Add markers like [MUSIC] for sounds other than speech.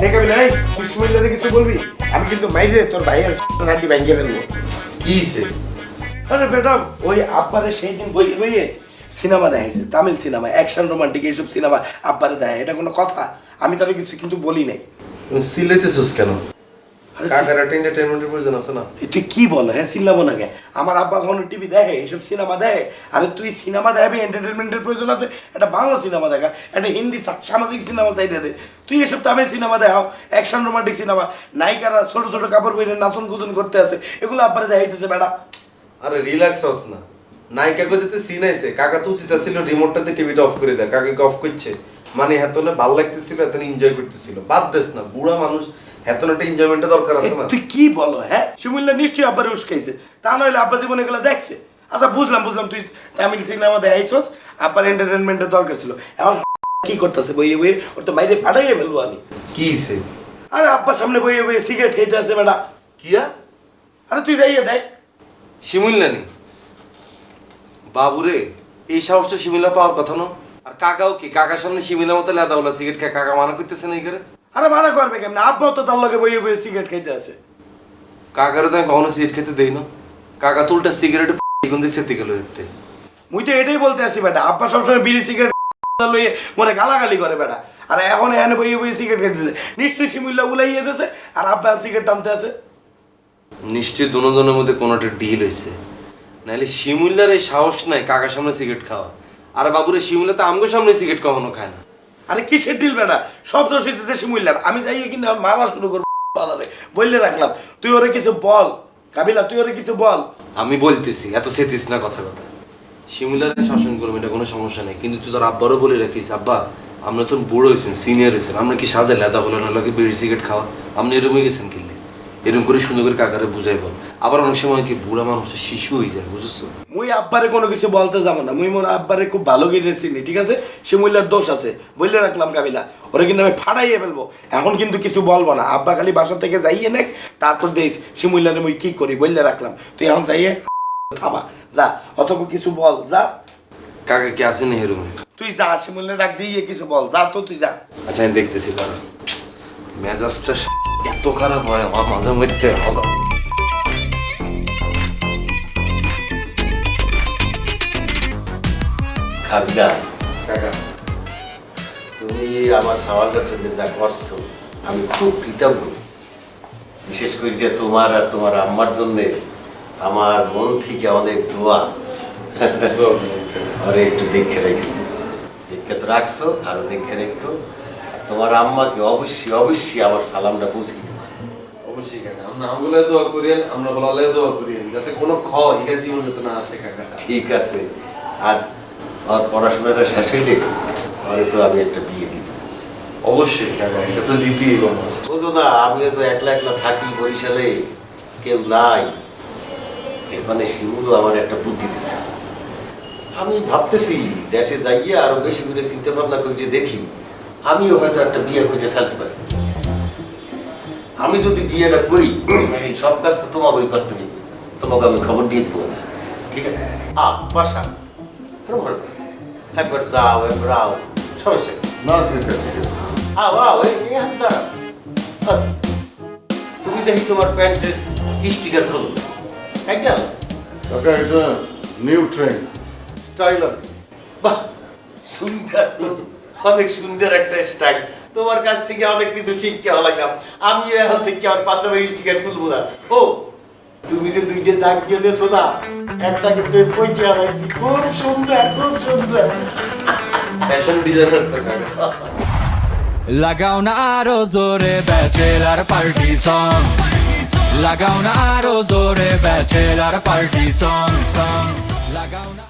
দেখে তুই কিছু বলবি? আমি কিন্তু মাইরে তোর ভাইয়ের হাড্ডি ফেলব। আরে ম্যাডাম ওই আব্বারে সেই দিন বই বইয়ে সিনেমা দেখাইছে তামিল সিনেমা অ্যাকশন রোমান্টিক এইসব সিনেমা আব্বারে দেখায় এটা কোনো কথা? আমি তাহলে কিছু কিন্তু বলি নাই। সিলেতেছিস কেন? কাকার একটা এন্টারটেনমেন্টের প্রয়োজন আছে না? তুই কি বল? হ্যাঁ আমার আব্বা কখনো টিভি দেখে? এইসব সিনেমা দেখে? আরে তুই সিনেমা দেখাবি প্রয়োজন আছে? একটা বাংলা সিনেমা দেখা একটা হিন্দি সামাজিক সিনেমা চাইতে দে। তুই এসব তামিল সিনেমা দেখাও অ্যাকশন রোমান্টিক সিনেমা নায়িকারা ছোট ছোট কাপড় পরে নাচন কুদন করতে আছে এগুলো আব্বারে দেখাইতেছে বেটা। আরে রিল্যাক্স হস না। নায়িকা যেতে সিন আইছে কাকা তো উচিত ছিল রিমোটটাতে টিভিটা অফ করে দেয় কাকাকে অফ করছে। মানে হেতনে ভালো লাগতেছিল এত এনজয় করতেছিল। বাদ দেস না বুড়া মানুষ হেতনে একটা এনজয়মেন্টের দরকার আছে না? তুই কি বলো হ্যাঁ? শিমুল্লা নিশ্চয়ই আব্বারে উস্কাইছে। তা নইলে আব্বা জীবনে এগুলো দেখছে। আচ্ছা বুঝলাম বুঝলাম তুই তামিল সিনেমা দেখাইছস আব্বার এন্টারটেনমেন্টের দরকার ছিল। এখন কি করতেছে বইয়ে বইয়ে? ওর তো ফাটাইয়ে ফেলব আমি। কিছে আরে আব্বার সামনে বইয়ে বইয়ে সিগারেট খেতে আছে বেটা। কিয়া আরে? তুই যাইয়ে দেখ। শিমুল্লানি বাবুরে এই সাহস তো শিমিলা পাওয়ার কথা না। আর কাকাও কি? কাকার সামনে শিমিলা মতো লেদা হলো সিগারেট খায় কাকা মানা করতেছে না এই করে? আরে মানা করবে কেমন? আব্বাও তো তার লগে বইয়ে বইয়ে সিগারেট খাইতে আছে। কাকারও তো আমি কখনো সিগারেট খেতে দেই না। কাকা তো উল্টা সিগারেট দিয়ে সেতে গেল এতে। মুই তো এটাই বলতে আছি বেটা আব্বা সবসময় বিড়ি সিগারেট [LAUGHS] লইয়ে মনে গালাগালি করে বেটা। আর এখন এখানে বইয়ে বইয়ে সিগারেট খাইতেছে। নিশ্চয়ই শিমুল্লা উলাইয়ে দিতেছে আর আব্বা সিগারেট টানতে আছে। নিশ্চয়ই দুজনের মধ্যে কোনো একটা ডিল হয়েছে নাহলে শিমুল্লার এই সাহস নাই কাকার সামনে সিগারেট খাওয়া। আর বাবুরে শিমুল্লা তো আমগো সামনে সিগারেট কখনো খায় না। আরে কিসের ডিল বেটা? সব দোষ হইতেছে শিমুল্লার আমি যাই কিন্তু মারা শুরু করব। বাজারে বললে রাখলাম। তুই ওরে কিছু বল। কাবিলা, তুই ওরে কিছু বল। আমি বলতেছি, এত সেতিস না কথা কথা। শিমুলারে শাসন করব, এটা কোনো সমস্যা নেই। কিন্তু তুই তোর আব্বারও বলে রাখিস, আব্বা, আমরা তো বুড়ো হয়েছেন সিনিয়র হয়েছেন। আমরা কি সাজা লেদা হলো না, লাগে বিড়ি সিগারেট খাওয়া? আপনি এরকমই গেছেন কিনলে এরকম করে সুন্দর করে কাকারে বুঝাই বল আবার অনেক সময় কি বুড়া মানুষ শিশু হয়ে যায় বুঝেছ? মুই আব্বারে কোনো কিছু বলতে যাব না। মুই মোর আব্বারে খুব ভালো করে চিনি ঠিক আছে? শিমুল্লার দোষ আছে। বললে রাখলাম কাবিলা। ওরে কিন্তু আমি ফাটাইয়ে ফেলব। এখন কিন্তু কিছু বলব না। আব্বা খালি বাসা থেকে যাইয়ে নেক তারপর দেখ শিমুল্লারে মুই কি করি বললে রাখলাম। তুই এখন যাইয়ে থামা। যা অথবা কিছু বল যা। কাকা কি আসেনি হেরুমে তুই যা শিমুল্লা ডাক দিয়ে কিছু বল। যা তো তুই যা। আচ্ছা আমি দেখতেছি মেজাজটা এত খারাপ হয় আমার মাঝে মধ্যে খাবিদা কাকা তুমি আমার সওয়ালটার জন্য যা করছ আমি খুব কৃতজ্ঞ। বিশেষ করে যে তোমার আর তোমার আম্মার জন্য আমার মন থেকে অনেক দোয়া। [LAUGHS] আরে একটু দেখে রেখো। দেখে তো রাখছো আরও দেখে রেখো। তোমার আম্মাকে অবশ্যই অবশ্যই আমার সালামটা পৌঁছে দিতে অবশ্যই কাকা আমরা আমগুলো দোয়া করিয়েন আমরা বলালে দোয়া করিয়েন যাতে কোনো ক্ষয় এটা জীবনে যাতে না আসে কাকা। ঠিক আছে। আর আর পড়াশোনাটা শেষ হইলে পরে তো আমি একটা বিয়ে দিত অবশ্যই কাকা এটা তো দিতেই আছে বুঝো না আমিও তো একলা একলা থাকি বরিশালে কেউ নাই। এখানে শিমুলও আমার একটা বুদ্ধি দিছে। আমি ভাবতেছি দেশে যাইয়ে আরও বেশি করে চিন্তা ভাবনা করে যে দেখি আমিও হয়তো একটা বিয়ে করে ফেলতে পারি। আমি যদি বিয়েটা করি এই সব কাজ তো তোমাকে ওই করতে হবে। তোমাকে আমি খবর দিয়ে দেবো। ঠিক আছে? আ বাসা। একবার যাও একবার আও। সমস্যা না ঠিক আছে আও আও এই এই হাত দাঁড়াও। তুমি দেখি তোমার প্যান্টের স্টিকার খোলো। একটা? কাকা এটা নিউ ট্রেন্ড স্টাইল আর কি। বাহ সুন্দর। অনেক সুন্দর একটা স্টাইল তোমার কাছ থেকে অনেক কিছু শিখতে লাগলাম আমিও এখন থেকে আমার পাঞ্জাবের স্টিকার খুলবো না। ও তুমি যে দুইটা জাগিয়ে দিয়েছ না একটা কিন্তু পইতে আনাইছি। খুব সুন্দর খুব সুন্দর। ফ্যাশন ডিজাইনার তো লাগাও না আরও জোরে ব্যাচেলার পার্টি সং লাগাও না আরও জোরে ব্যাচেলার পার্টি সং সং লাগাও না